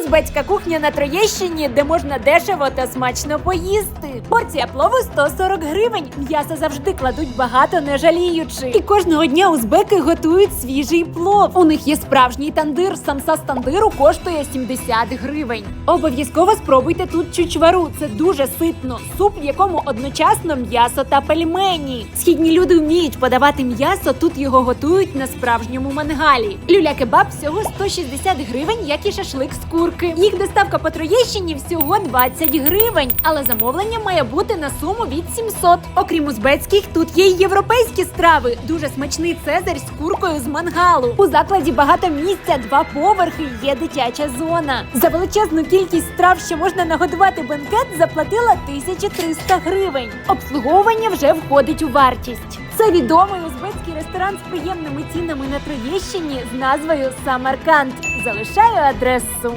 Узбецька кухня на Троєщині, де можна дешево та смачно поїсти. Порція плову 140 гривень. М'яса завжди кладуть багато, не жаліючи. І кожного дня узбеки готують свіжий плов. У них є справжній тандир. Самса з тандиру коштує 70 гривень. Обов'язково спробуйте тут чучвару. Це дуже ситно. Суп, в якому одночасно м'ясо та пельмені. Східні люди вміють подавати м'ясо. Тут його готують на справжньому мангалі. Люля кебаб всього 160 гривень, як і шашлик з курки. Їх доставка по Троєщині всього 20 гривень, але замовлення має бути на суму від 700. Окрім узбецьких, тут є й європейські страви. Дуже смачний цезарь з куркою з мангалу. У закладі багато місця, два поверхи, є дитяча зона. За величезну кількість страв, що можна нагодувати бенкет, заплатила 1300 гривень. Обслуговування вже входить у вартість. Це відомий узбецький ресторан з приємними цінами на Троєщині з назвою Самарканд. Залишаю адресу.